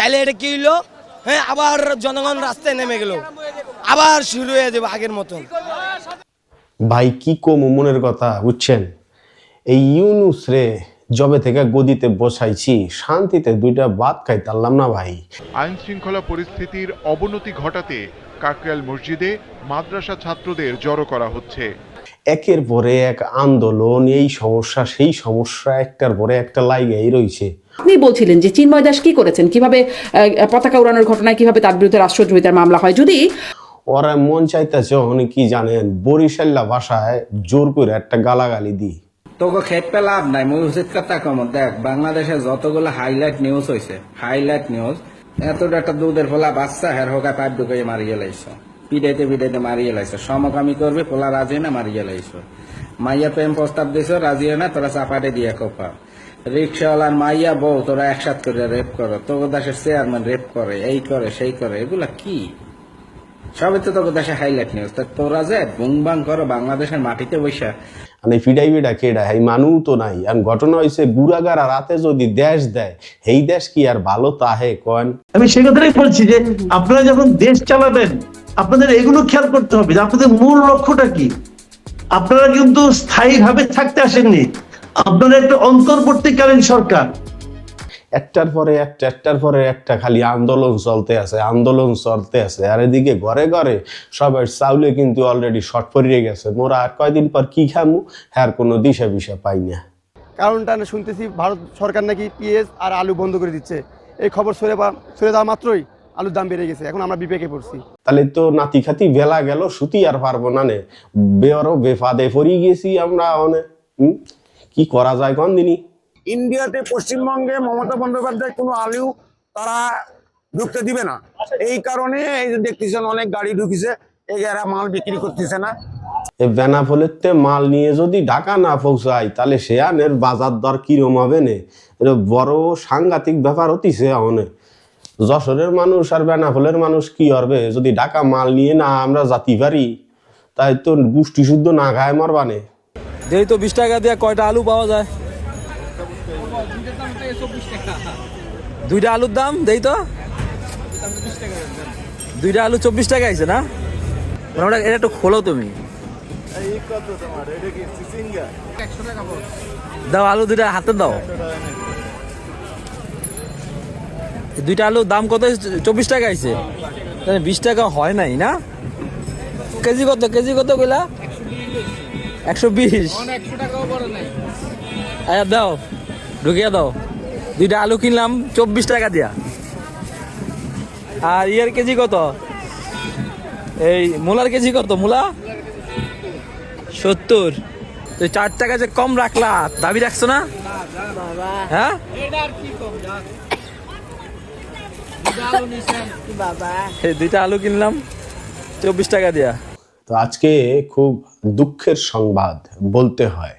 তাইলে এটা কি হইল? হ্যাঁ আবার জনগণ রাস্তায় নেমে গেল। আবার শুরু হয়ে যাবে আগের মতন। ভাই কি কম মনের কথা বুঝছেন? এই ইউনুস রে জবে থেকে গদিতে বসাইছি শান্তিতে দুইটা ভাত খাইতে পারলাম না ভাই। আইন শৃঙ্খলা পরিস্থিতির অবনতি ঘটাতে কাকরাইল মসজিদে মাদ্রাসা ছাত্রদের জড়ো করা হচ্ছে। একের পরে এক আন্দোলন এই সমস্যা সেই সমস্যা একটার পরে একটা লাইগাই রইছে। আপনি বলছিলেন যে চিন্ময় দাস কি করেছেন? কীভাবে পতাকা উড়ানোর ঘটনায় কীভাবে তার বিরুদ্ধে রাষ্ট্রদ্রোহিতার মামলা হয়? যদি ওরা মন চাইতেছে অনেক কি জানেন বরিশাল্লা ভাষায় জোর করে একটা গালাগালি দিই। তোকে খেপে লাভ নাই মুই উচিত কথা কম। দেখ বাংলাদেশে যতগুলো হাইলাইট নিউজ হয়েছে হাইলাইট নিউজ এত একটা দুধের ফোলা বাচ্চা হের হোকা পাইপ ঢুকে মারিয়ে লাইছ। পিডাইতে পিডাইতে মারিয়ে লাইছ। সমকামি করবে পোলা রাজি না মারিয়ে লাইছ। মাইয়া প্রেম প্রস্তাব দিছ রাজি না তোরা চাপাটে দিয়ে কোপা। রিক্সাওয়ালার মাইয়া বউ তোরা একসাথ করে রেপ করো তোকে দেশের চেয়ারম্যান রেপ করে এই করে সেই করে এগুলা কি? সবই তো তোকে দেশে হাইলাইট নিউজ তা তোরা যে বুং বাং করো বাংলাদেশের মাটিতে বৈশা মানে এই মানু তো নাই। আর ঘটনা হয়েছে গুড়াগাড়া রাতে যদি দেশ দেয় এই দেশ কি আর ভালো তাহে কন আমি সে কথাটাই বলছি যে আপনারা যখন দেশ চালাবেন আপনাদের এগুলো খেয়াল করতে হবে যে আপনাদের মূল লক্ষ্যটা কি? আপনারা কিন্তু স্থায়ীভাবে থাকতে আসেননি। আপনারা একটা অন্তর্বর্তীকালীন সরকার। একটার পরে একটা একটার পরে একটা খালি আন্দোলন চলতে আছে আন্দোলন চলতে আছে। আর এদিকে ঘরে ঘরে সবার চাউলে কিন্তু অলরেডি শর্ট পড়িয়ে গেছে। মোরা আর কয়দিন পর কি খামু? হ্যাঁ কোনো দিশা বিশা পাই না। কারণটা শুনতেছি ভারত সরকার নাকি পেঁয়াজ আর আলু বন্ধ করে দিচ্ছে। এই খবর সরে বা সরে দেওয়া মাত্রই আলুর দাম বেড়ে গেছে। এখন আমরা বিপেকে পড়ছি। তাহলে তো নাতি খাতি বেলা গেল সুতি আর পারব না নে। বেয়ারও বেফাদে ফরি গেছি আমরা অনে। হুম? কি করা যায় কোন দিনই? ইন্ডিয়াতে পশ্চিমবঙ্গে মমতা বন্দ্যোপাধ্যায় কোনো আলু তারা ঢুকতে দিবে না। এই কারণে এই যে দেখতেছেন অনেক গাড়ি ঢুকিছে এরা মাল বিক্রি করতেছে না। বেনাফলেতে মাল নিয়ে যদি ঢাকা না পৌঁছায় তাহলে সে আনের বাজার দর কিরম হবে নে? এটা বড় সাংঘাতিক ব্যাপার হতিছে অনে যশোরের মানুষ আর বেনাফলের মানুষ কি হবে যদি ঢাকা মাল নিয়ে না আমরা জাতি পারি তাই তো গোষ্ঠী শুদ্ধ না খায় মরবানে যেই তো বিশ টাকা দিয়ে কয়টা আলু পাওয়া যায়? দুইটা আলুর দাম দেই তো? দুইটা আলু চব্বিশ টাকা আইছে না? ওটা এটা একটু খোলো তুমি। দাও আলু দুইটা হাতে দাও। দুইটা আলুর দাম কত চব্বিশ টাকা আইছে। বিশ টাকা হয় নাই না? কেজি কত? কেজি কত কইলা? একশো বিশ। আচ্ছা দাও ঢুকিয়ে দাও। দুইটা আলু কিনলাম চব্বিশ টাকা দিয়া। আর ইয়ের কেজি কত? এই মূলার কেজি কত মূলা? সত্তর। তো চার টাকা যে কম রাখলা দাবি রাখছো না? হ্যাঁ? দুইটা আলু কিনলাম চব্বিশ টাকা দিয়া। তো আজকে খুব দুঃখের সংবাদ বলতে হয়।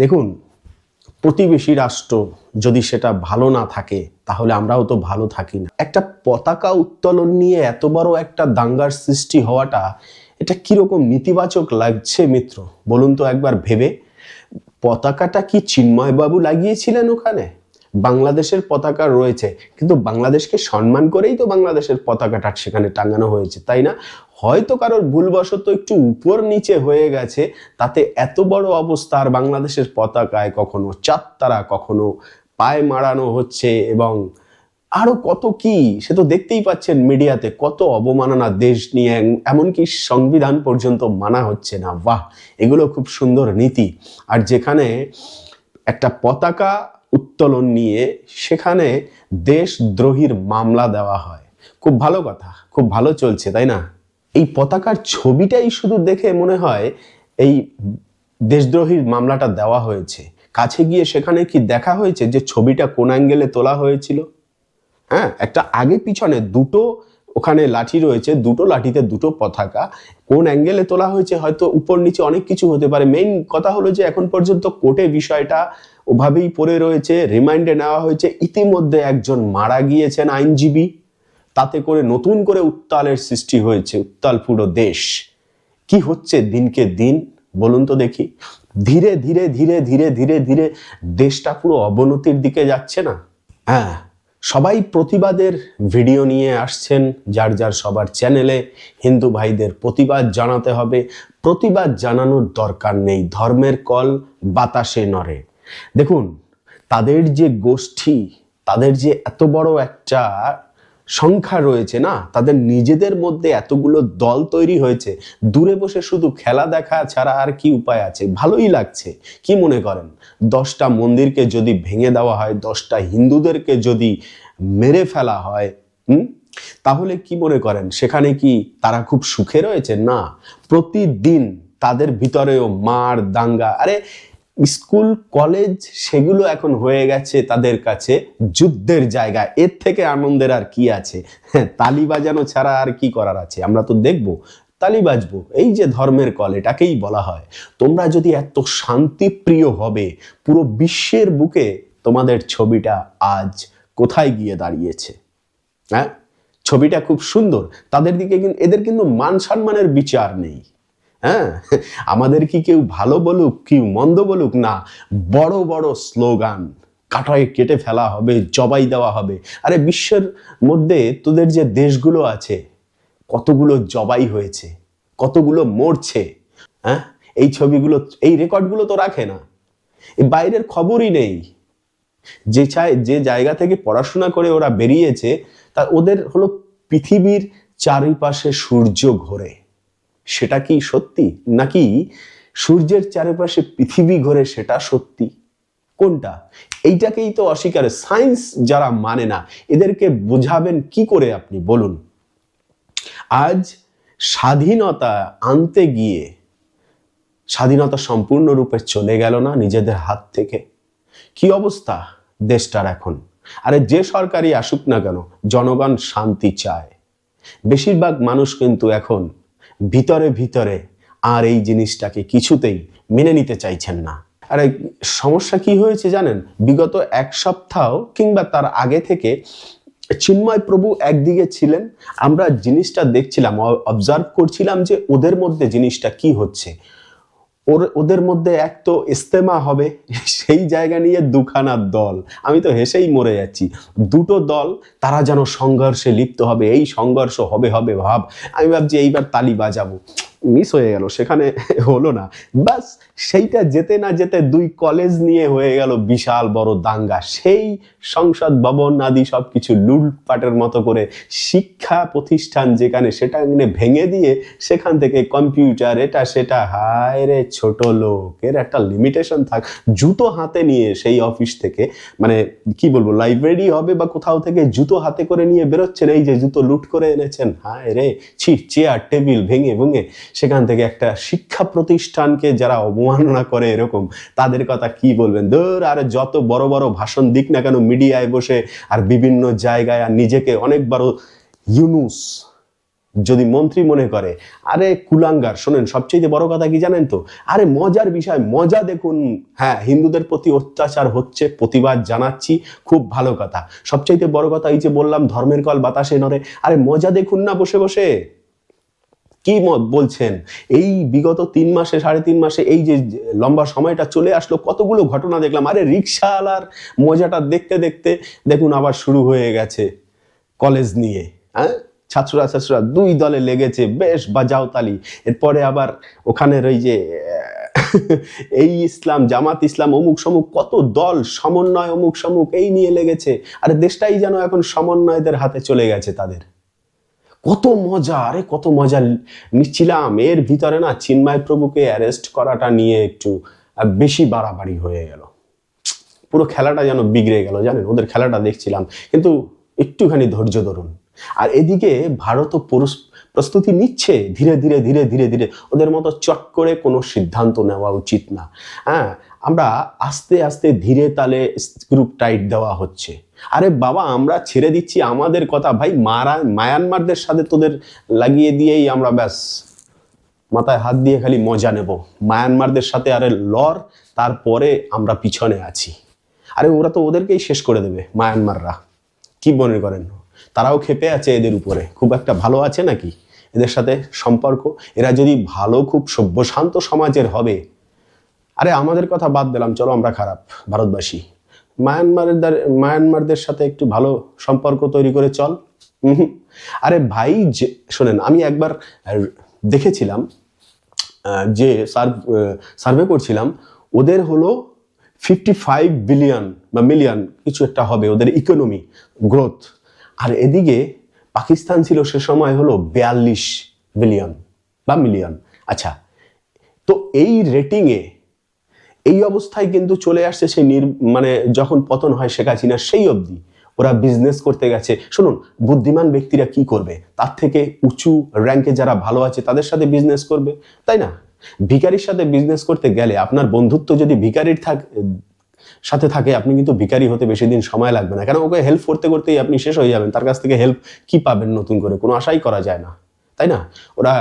দেখুন, প্রতিবেশী রাষ্ট্র যদি সেটা ভালো না থাকে, তাহলে আমরাও তো ভালো থাকি না। একটা পতাকা উত্তোলন নিয়ে এত বড় একটা দাঙ্গার সৃষ্টি হওয়াটা, এটা কীরকম নেতিবাচক লাগছে মিত্র? বলুন তো একবার ভেবে। পতাকাটা কি চিন্ময়বাবু লাগিয়েছিলেন ওখানে? বাংলাদেশের পতাকা রয়েছে, কিন্তু বাংলাদেশকে সম্মান করেই তো বাংলাদেশের পতাকাটা সেখানে টাঙানো হয়েছে, তাই না? হয়তো কারোর ভুলবশত একটু উপর নিচে হয়ে গেছে, তাতে এত বড় অবস্থা আর বাংলাদেশের পতাকায় কখনো চাত্তারা কখনো পায়ে মারানো হচ্ছে এবং আরও কত কি, সে তো দেখতেই পাচ্ছেন মিডিয়াতে কত অবমাননা দেশ নিয়ে, এমনকি সংবিধান পর্যন্ত মানা হচ্ছে না। বাহ, এগুলো খুব সুন্দর নীতি। আর যেখানে একটা পতাকা উত্তোলন নিয়ে, সেখানে দেশদ্রোহীর মামলা দেওয়া হয়। খুব ভালো কথা, খুব ভালো চলছে, তাই না? এই পতাকার ছবিটাই শুধু দেখে মনে হয় এই দেশদ্রোহীর মামলাটা দেওয়া হয়েছে। কাছে গিয়ে সেখানে কি দেখা হয়েছে যে ছবিটা কোন অ্যাঙ্গেলে তোলা হয়েছিল? হ্যাঁ একটা আগে পিছনে দুটো ওখানে লাঠি রয়েছে, দুটো লাঠিতে দুটো পতাকা। কোন অ্যাঙ্গেলে তোলা হয়েছে হয়তো উপর নিচে অনেক কিছু হতে পারে। মেইন কথা হলো যে এখন পর্যন্ত কোর্টে বিষয়টা ওভাবেই পড়ে রয়েছে রিমাইন্ডে নেওয়া হয়েছে। ইতিমধ্যে একজন মারা গিয়েছেন আইনজীবী। তাতে করে নতুন করে উত্তালের সৃষ্টি হয়েছে উত্তাল পুরো দেশ। কি হচ্ছে দিনকে দিন? বলুন তো দেখি। ধীরে ধীরে ধীরে ধীরে ধীরে ধীরে দেশটা পুরো অবনতির দিকে যাচ্ছে না? হ্যাঁ সবাই প্রতিবাদের ভিডিও নিয়ে আসছেন, যার যার সবার চ্যানেলে। হিন্দু ভাইদের প্রতিবাদ জানাতে হবে। প্রতিবাদ জানানোর দরকার নেই, ধর্মের কল বাতাসে নড়ে। দেখুন, তাদের যে গোষ্ঠী, তাদের যে এত বড় একটা সংখ্যা রয়েছে না, তাদের নিজেদের মধ্যে এতগুলো দল তৈরি হয়েছে, দূরে বসে শুধু খেলা দেখা ছাড়া আর কি উপায় আছে? ভালোই লাগছে, কি মনে করেন? দশটা মন্দিরকে যদি ভেঙে দেওয়া হয়, দশটা হিন্দুদেরকে যদি মেরে ফেলা হয়, হুম? তাহলে কি মনে করেন? সেখানে কি তারা খুব সুখে রয়েছে? না, প্রতিদিন তাদের ভিতরেও মার, দাঙ্গা, আরে স্কুল, কলেজ, সেগুলো এখন হয়ে গেছে তাদের কাছে যুদ্ধের জায়গা। এর থেকে আনন্দের আর কি আছে? হ্যাঁ তালি বাজানো ছাড়া আর কি করার আছে? আমরা তো দেখব, তালি বাজবো। এই যে ধর্মের কল, এটাকেই বলা হয়। তোমরা যদি এত শান্তিপ্রিয় হবে, পুরো বিশ্বের বুকে তোমাদের ছবিটা আজ কোথায় গিয়ে দাঁড়িয়েছে? হ্যাঁ ছবিটা খুব সুন্দর। তাদের দিকে কিন্তু এদের কিন্তু মান সম্মানের বিচার নেই। হ্যাঁ? আমাদের কি কেউ ভালো বলুক, কেউ মন্দ বলুক? না, বড় বড় স্লোগান, কাটায় কেটে ফেলা হবে, জবাই দেওয়া হবে। আরে বিশ্বের মধ্যে তোদের যে দেশগুলো আছে, কতগুলো জবাই হয়েছে, কতগুলো মরছে হ্যাঁ? এই ছবিগুলো, এই রেকর্ডগুলো তো রাখে না। এই বাইরের খবরই নেই। যে চায়, যে জায়গা থেকে পড়াশোনা করে ওরা বেরিয়েছে, তা ওদের হলো পৃথিবীর চারিপাশে সূর্য ঘোরে। সেটা কি সত্যি? নাকি সূর্যের চারিপাশে পৃথিবী ঘোরে সেটা সত্যি? কোনটা? এইটাকেই তো অস্বীকার, সায়েন্স যারা মানে না, এদেরকে বোঝাবেন কি করে আপনি? বলুন। আজ স্বাধীনতা আনতে গিয়ে, স্বাধীনতা সম্পূর্ণরূপে চলে গেল না নিজেদের হাত থেকে? কি অবস্থা দেশটার এখন? আরে যে সরকারই আসুক না কেন, জনগণ শান্তি চায়। বেশিরভাগ মানুষ কিন্তু এখন ভিতরে ভিতরে আর এই জিনিসটাকে কিছুতেই মেনে নিতে চাইছেন না। আরে, সমস্যা কি হয়েছে জানেন? বিগত এক সপ্তাহ কিংবা তার আগে থেকে চিন্ময় প্রভু একদিকে ছিলেন, আমরা জিনিসটা দেখছিলাম অবজার্ভ করছিলাম যে ওদের মধ্যে জিনিসটা কি হচ্ছে। ওর, ওদের মধ্যে এক তো ইস্তেমা হবে, সেই জায়গা নিয়ে দুখানা দল। আমি তো হেসেই মরে যাচ্ছি। দুটো দল, তারা যেন সংঘর্ষে লিপ্ত হবে, এই সংঘর্ষ হবে হবে, ভাব। আমি ভাবছি এইবার তালি বাজাবো। মিস হয়ে গেল, সেখানে হলো না। বাস সেইটা যেতে না যেতে দুই কলেজ নিয়ে হয়ে গেল বিশাল বড় দাঙ্গা। সেই সংসদ ভবন আদি সব কিছু লুটপাটের মতো করে শিক্ষা প্রতিষ্ঠান যেখানে সেটা এখানে ভেঙে দিয়ে সেখান থেকে কম্পিউটার এটা সেটা, হায় রে ছোট লোক এর একটা লিমিটেশন থাক। জুতো হাতে নিয়ে সেই অফিস থেকে মানে কি বলব লাইব্রেরি হবে বা কোথাও থেকে জুতো হাতে করে নিয়ে বেরোচ্ছেন, এই যে জুতো লুট করে এনেছেন, হায় রে, ছি চেয়ার টেবিল ভেঙে ভেঙে। সেখান থেকে একটা শিক্ষা প্রতিষ্ঠানকে যারা অবমাননা করে এরকম, তাদের কথা কি বলবেন? ধর আর যত বড় বড় ভাষণ দিক না কেন মিডিয়ায় বসে আর বিভিন্ন জায়গায় আর নিজেকে অনেক বড় ইউনুস যদি মন্ত্রী মনে করে, আরে কুলাঙ্গার, শোনেন, সবচেয়ে বড় কথা কি জানেন তো? আরে মজার বিষয়, মজা দেখুন হ্যাঁ হিন্দুদের প্রতি অত্যাচার হচ্ছে, প্রতিবাদ জানাচ্ছি, খুব ভালো কথা। সবচাইতে বড় কথা এই যে বললাম, ধর্মের কল বাতাসে নড়ে, আরে মজা দেখুন না বসে বসে। কি মত বলছেন? এই বিগত তিন মাসে, সাড়ে তিন মাসে এই যে লম্বা সময়টা চলে আসলো, কতগুলো ঘটনা দেখলাম। আরে রিক্সাওয়ালার মজাটা দেখতে দেখতে, দেখুন আবার শুরু হয়ে গেছে কলেজ নিয়ে। হ্যাঁ? ছাত্ররা ছাত্ররা দুই দলে লেগেছে, বেশ বাজাও তালি। এরপরে আবার ওখানের ওই যে, এই ইসলাম, জামাত ইসলাম, অমুক সমুক, কত দল, সমন্বয়, অমুক সমুক, এই নিয়ে লেগেছে। আর দেশটাই যেন এখন সমন্বয়দের হাতে চলে গেছে তাদের। কত মজা, আরে কত মজা। নিচ্ছিলাম, এর ভিতরে না চিন্ময় প্রভুকে অ্যারেস্ট করাটা নিয়ে একটু বেশি বাড়াবাড়ি হয়ে গেল। পুরো খেলাটা যেন বিগড়ে গেল, জানেন? ওদের খেলাটা দেখছিলাম। কিন্তু একটুখানি ধৈর্য ধরুন। আর এদিকে ভারতও পুরুষ প্রস্তুতি নিচ্ছে, ধীরে ধীরে ধীরে ধীরে ধীরে। ওদের মতো চট করে কোনো সিদ্ধান্ত নেওয়া উচিত না। হ্যাঁ আমরা আস্তে আস্তে ধীরে তালে গ্রুপ টাইট দেওয়া হচ্ছে। আরে বাবা, আমরা ছেড়ে দিচ্ছি আমাদের কথা। ভাই, মারা, মায়ানমারদের সাথে তোদের লাগিয়ে দিয়েই আমরা ব্যাস। মাথায় হাত দিয়ে খালি মজা নেব। মায়ানমারদের সাথে আরে লর তারপরে আমরা পিছনে আছি। আরে ওরা তো ওদেরকেই শেষ করে দেবে, মায়ানমাররা। কি মনে করেন? তারাও খেপে আছে এদের উপরে। খুব একটা ভালো আছে নাকি এদের সাথে সম্পর্ক? এরা যদি ভালো, খুব সভ্য শান্ত সমাজের হবে। আরে আমাদের কথা বাদ দিলাম, চলো আমরা খারাপ, ভারতবাসী। মায়ানমারের মায়ানমারদের সাথে একটু ভালো সম্পর্ক তৈরি করে চল। আরে ভাই, যে, শোনেন, আমি একবার দেখেছিলাম যে সার্ভে করছিলাম, ওদের হলো ফিফটি ফাইভ বিলিয়ন বা মিলিয়ন কিছু একটা হবে ওদের ইকোনমি গ্রোথ আর এদিকে পাকিস্তান ছিল সে সময় হলো বিয়াল্লিশ বিলিয়ন বা মিলিয়ন আচ্ছা তো এই রেটিংয়ে এই অবস্থায় কিন্তু চলে আসছে সেই নির মানে যখন পতন হয় শেখ হাসিনার সেই অবধি ওরা বিজনেস করতে গেছে। শুনুন, বুদ্ধিমান ব্যক্তিরা কি করবে? তার থেকে উঁচু র্যাঙ্কে যারা ভালো আছে, তাদের সাথে বিজনেস করবে, তাই না? ভিকারির সাথে বিজনেস করতে গেলে আপনার বন্ধুত্ব যদি ভিকারির থাক, সাথে থাকে, আপনি কিন্তু ভিকারি হতে বেশি দিন সময় লাগবে না। কেন ওকে হেল্প করতে করতেই আপনি শেষ হয়ে যাবেন, তার কাছ থেকে হেল্প কি পাবেন নতুন করে? কোনো আশাই করা যায় না। তাই না? ওরা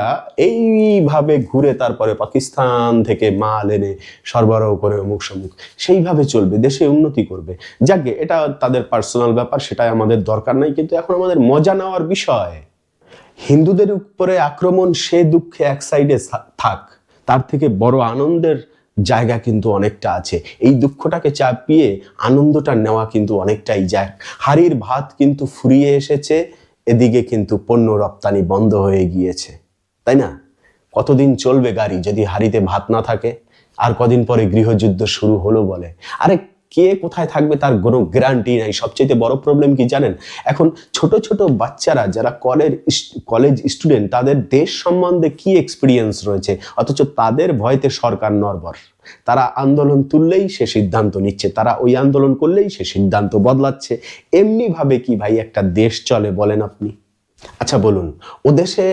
এইভাবে ঘুরে তারপরে পাকিস্তান থেকে মাল এনে সরবরাহ করে অমুক সমুক, সেইভাবে চলবে, দেশে উন্নতি করবে। যাকে, এটা তাদের পার্সোনাল ব্যাপার, সেটাই আমাদের দরকার নাই, কিন্তু এখন আমাদের মজা নেওয়ার বিষয়। হিন্দুদের উপরে আক্রমণ, সে দুঃখে এক সাইডে থাক, তার থেকে বড় আনন্দের জায়গা কিন্তু অনেকটা আছে। এই দুঃখটাকে চাপিয়ে আনন্দটা নেওয়া কিন্তু অনেকটাই যায় হাড়ির ভাত কিন্তু ফুরিয়ে এসেছে এদিকে কিন্তু পণ্য রপ্তানি বন্ধ হয়ে গিয়েছে, তাই না? কতদিন চলবে গাড়ি যদি হাড়িতে ভাত না থাকে? আর কদিন পরে গৃহযুদ্ধ শুরু হলো বলে। আরে কে কোথায় থাকবে তার কোনো গ্যারান্টি নাই। সবচেয়ে বড় প্রবলেম কি জানেন? এখন ছোট ছোট বাচ্চারা যারা কলেজ কলেজ স্টুডেন্ট তাদের দেশ সম্বন্ধে কি এক্সপিরিয়েন্স রয়েছে? অথচ তাদের ভয়তে সরকার নরবর তারা আন্দোলন তুললেই সে সিদ্ধান্ত নিচ্ছে, তারা ওই আন্দোলন করলেই সে সিদ্ধান্ত বদলাচ্ছে। এমনি ভাবে কি ভাই একটা দেশ চলে বলেন আপনি? আচ্ছা বলুন, ও দেশে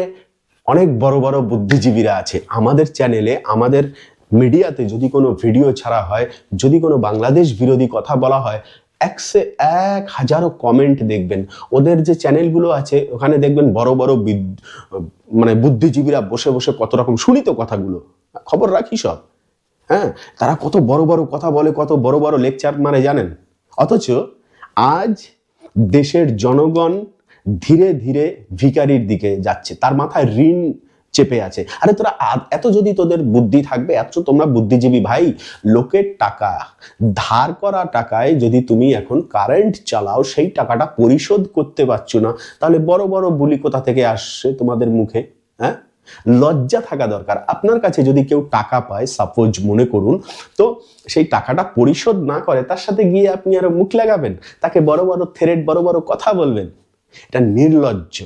অনেক বড় বড় বুদ্ধিজীবীরা আছে। আমাদের চ্যানেলে আমাদের মিডিয়াতে যদি কোনো ভিডিও ছাড়া হয়, যদি কোনো বাংলাদেশ বিরোধী কথা বলা হয়, একশে এক হাজারো কমেন্ট দেখবেন। ওদের যে চ্যানেলগুলো আছে, ওখানে দেখবেন বড় বড় মানে বুদ্ধিজীবীরা বসে বসে কত রকম শুনি তো কথাগুলো। খবর রাখি সব। হ্যাঁ তারা কত বড় বড় কথা বলে, কত বড় বড় লেকচার মানে জানেন। অথচ আজ দেশের জনগণ ধীরে ধীরে ভিকারির দিকে যাচ্ছে। তার মাথায় ঋণ চেপে আছে। আরে তোরা এত যদি তোদের বুদ্ধি থাকবে, এত তোমরা বুদ্ধিজীবী ভাই, লোকের টাকা, ধার করা টাকায় যদি তুমি এখন কারেন্ট চালাও, সেই টাকাটা পরিশোধ করতে পারছ না, তাহলে বড় বড় বুলি কোথা থেকে আসছে তোমাদের মুখে? হ্যাঁ? লজ্জা থাকা দরকার। আপনার কাছে যদি কেউ টাকা পায় সাপোজ মনে করুন, তো সেই টাকাটা পরিশোধ না করে, তার সাথে গিয়ে আপনি আরও মুখ লাগাবেন, তাকে বড় বড় থ্রেড বড় বড় কথা বলবেন। এটা নির্লজ্জ।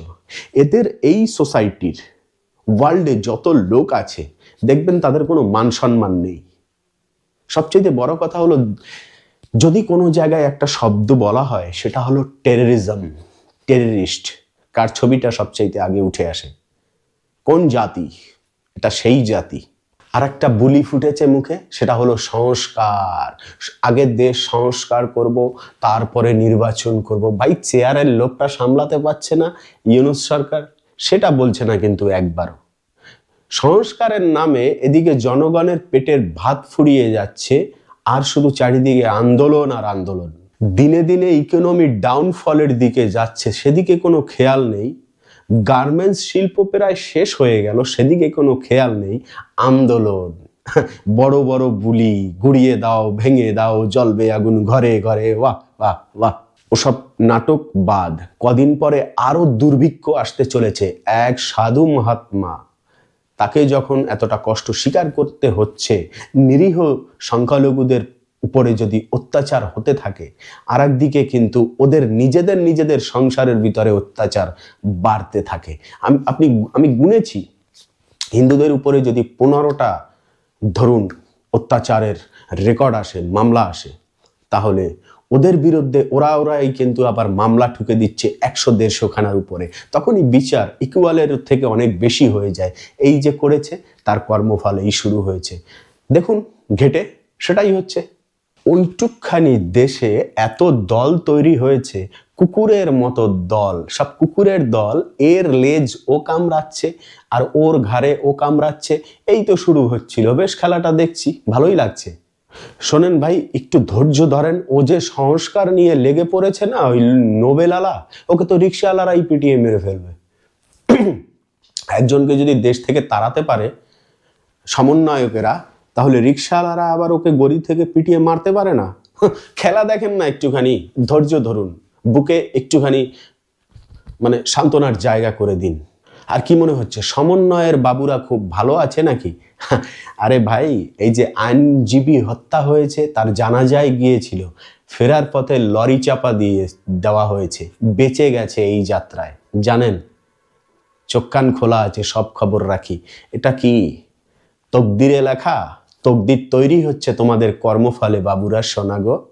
এদের এই সোসাইটির ওয়ার্ল্ডে যত লোক আছে, দেখবেন তাদের কোনো মান সম্মান নেই। সবচেয়ে বড় কথা হলো, যদি কোনো জায়গায় একটা শব্দ বলা হয়, সেটা হলো টেররিজম টেররিস্ট কার ছবিটা সবচাইতে আগে উঠে আসে? কোন জাতি? এটা সেই জাতি। আর একটা বুলি ফুটেছে মুখে, সেটা হলো সংস্কার। আগে দেশ সংস্কার করব, তারপরে নির্বাচন করব। ভাই, চেয়ারের লোকটা সামলাতে পারছে না, ইউনুস সরকার। সেটা বলছে না কিন্তু একবারও। সংস্কারের নামে এদিকে জনগণের পেটের ভাত ফুরিয়ে যাচ্ছে, আর শুধু চারিদিকে আন্দোলন আর আন্দোলন। দিনে দিনে ইকোনমি ডাউনফলের দিকে যাচ্ছে, সেদিকে কোনো খেয়াল নেই। গার্মেন্টস শিল্প প্রায় শেষ হয়ে গেল, সেদিকে কোনো খেয়াল নেই। আন্দোলন। বড় বড় বুলি গুড়িয়ে দাও, ভেঙে দাও জলবে আগুন ঘরে ঘরে, বাহ বাহ বাহ। ওসব নাটক বাদ, কদিন পরে আরও দুর্ভিক্ষ আসতে চলেছে, এক সাধু মহাত্মা। তাকে যখন এতটা কষ্ট স্বীকার করতে হচ্ছে, নিরীহ সংখ্যালঘুদের উপরে যদি অত্যাচার হতে থাকে আর একদিকে কিন্তু ওদের নিজেদের নিজেদের সংসারের ভিতরে অত্যাচার বাড়তে থাকে। আমি, আপনি, আমি গুনেছি, হিন্দুদের উপরে যদি পনেরোটা ধরুন অত্যাচারের রেকর্ড আসে, মামলা আসে, তাহলে ওদের বিরুদ্ধে ওরা ওরাই কিন্তু আবার মামলা ঠুকে দিচ্ছে একশো দেড়শো খানার উপরে। তখনই বিচার ইকুয়ালের থেকে অনেক বেশি হয়ে যায়। এই যে করেছে, তার কর্মফল এই শুরু হয়েছে। দেখুন, ঘেটে সেটাই হচ্ছে। ওইটুকখানি দেশে এত দল তৈরি হয়েছে, কুকুরের মতো দল। সব কুকুরের দল, এর লেজ ও কামড়াচ্ছে আর ওর ঘাড়ে ও কামড়াচ্ছে। এই তো শুরু হচ্ছিল। বেশ খেলাটা দেখছি, ভালোই লাগছে। শোনেন ভাই, একটু ধৈর্য ধরেন। ও যে সংস্কার নিয়ে লেগে পড়েছে না, ওই নোবেল আলা ওকে তো রিক্সাওয়ালারাই পিটিয়ে মেরে ফেলবে। একজনকে যদি দেশ থেকে তাড়াতে পারে, সমন্বয়কেরা, তাহলে রিক্সাওয়ালারা আবার ওকে গড়ি থেকে পিটিয়ে মারতে পারে না? খেলা দেখেন না একটুখানি, ধৈর্য ধরুন। বুকে একটুখানি মানে সান্ত্বনার জায়গা করে দিন। আর কি মনে হচ্ছে, সমন্বয়ের বাবুরা খুব ভালো আছে নাকি? আরে ভাই, এই যে আইনজীবী হত্যা হয়েছে, তার জানাজায় গিয়েছিল। ফেরার পথে লরি চাপা দিয়ে দেওয়া হয়েছে। বেঁচে গেছে এই যাত্রায়। জানেন? চোখ কান খোলা আছে, সব খবর রাখি। এটা কি তকদিরে লেখা? তকদির তৈরি হচ্ছে তোমাদের কর্মফলে, বাবুরা শোনাগো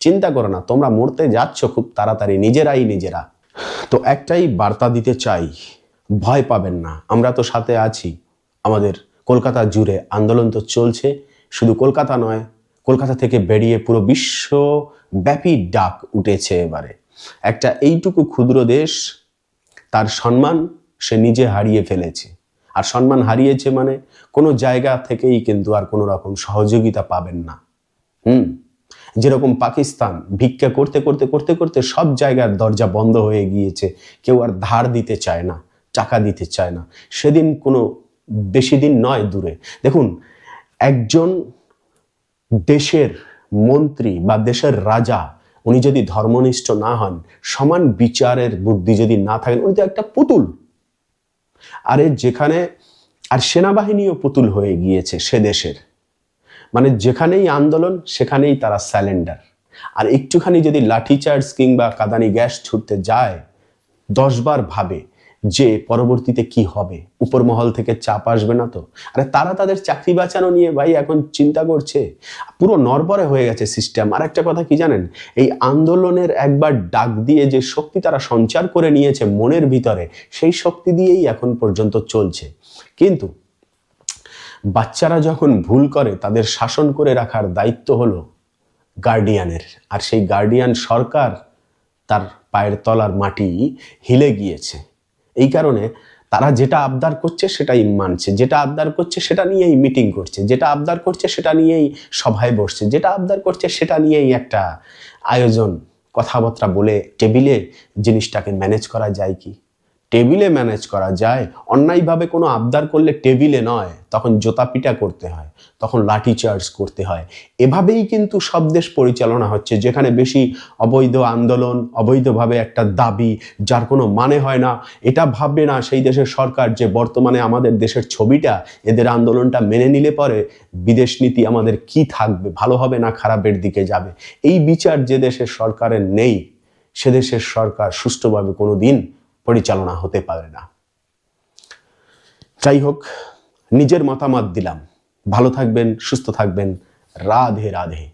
চিন্তা করো না, তোমরা মরতে যাচ্ছ খুব তাড়াতাড়ি, নিজেরাই নিজেরা। তো একটাই বার্তা দিতে চাই, ভয় পাবেন না। আমরা তো সাথে আছি, আমাদের কলকাতা জুড়ে আন্দোলন তো চলছে। শুধু কলকাতা নয়, কলকাতা থেকে বেরিয়ে পুরো বিশ্বব্যাপী ডাক উঠেছে এবারে। একটা এইটুকু ক্ষুদ্র দেশ, তার সম্মান সে নিজে হারিয়ে ফেলেছে। আর সম্মান হারিয়েছে মানে কোনো জায়গা থেকেই কিন্তু আর কোনো রকম সহযোগিতা পাবেন না। হুম, যেরকম পাকিস্তান ভিক্ষা করতে করতে করতে করতে সব জায়গার দরজা বন্ধ হয়ে গিয়েছে। কেউ আর ধার দিতে চায় না, টাকা দিতে চায় না। সেদিন কোনো বেশি দিন নয় দূরে। দেখুন, একজন দেশের মন্ত্রী বা দেশের রাজা, উনি যদি ধর্মনিষ্ঠ না হন, সমান বিচারের বুদ্ধি যদি না থাকেন, উনি তো একটা পুতুল। আরে যেখানে, আর সেনাবাহিনীও পুতুল হয়ে গিয়েছে সে দেশের। মানে যেখানেই আন্দোলন, সেখানেই তারা স্যালেন্ডার। আর একটুখানি যদি লাঠিচার্জ কিংবা কাদানি গ্যাস ছুটতে যায় দশবার ভাবে যে পরবর্তীতে কি হবে? উপর মহল থেকে চাপ আসবে না তো? আরে তারা তাদের চাকরি বাঁচানো নিয়ে ভাই এখন চিন্তা করছে। পুরো নরবরে হয়ে গেছে সিস্টেম আর একটা কথা কি জানেন? এই আন্দোলনের একবার ডাক দিয়ে যে শক্তি তারা সঞ্চার করে নিয়েছে মনের ভিতরে, সেই শক্তি দিয়েই এখন পর্যন্ত চলছে। কিন্তু বাচ্চারা যখন ভুল করে, তাদের শাসন করে রাখার দায়িত্ব হলো গার্ডিয়ানের আর সেই গার্ডিয়ান সরকার তার পায়ের তলার মাটি হিলে গিয়েছে। এই কারণে তারা যেটা আবদার করছে সেটাই মানছে, যেটা আবদার করছে সেটা নিয়েই মিটিং করছে, যেটা আবদার করছে সেটা নিয়েই সভায় বসছে, যেটা আবদার করছে সেটা নিয়েই একটা আয়োজন, কথাবার্তা বলে টেবিলে জিনিসটাকে ম্যানেজ করা যায় কি? টেবিলে ম্যানেজ করা যায়। অন্যায়ভাবে কোনো আবদার করলে টেবিলে নয়, তখন জোতা পিটা করতে হয়, তখন লাঠি চার্জ করতে হয়। এভাবেই কিন্তু সব দেশ পরিচালনা হচ্ছে, যেখানে বেশি অবৈধ আন্দোলন, অবৈধভাবে একটা দাবি, যার কোনো মানে হয় না। এটা ভাববে না সেই দেশের সরকার যে বর্তমানে আমাদের দেশের ছবিটা, এদের আন্দোলনটা মেনে নিলে পরে বিদেশ নীতি আমাদের কি থাকবে, ভালো হবে না খারাপের দিকে যাবে। এই বিচার যে দেশের সরকারের নেই, সে দেশের সরকার সুষ্ঠুভাবে কোনো দিন পরিচালনা হতে পারে না। যাই হোক, নিজের মতামত দিলাম। ভালো থাকবেন, সুস্থ থাকবেন। রাধে রাধে।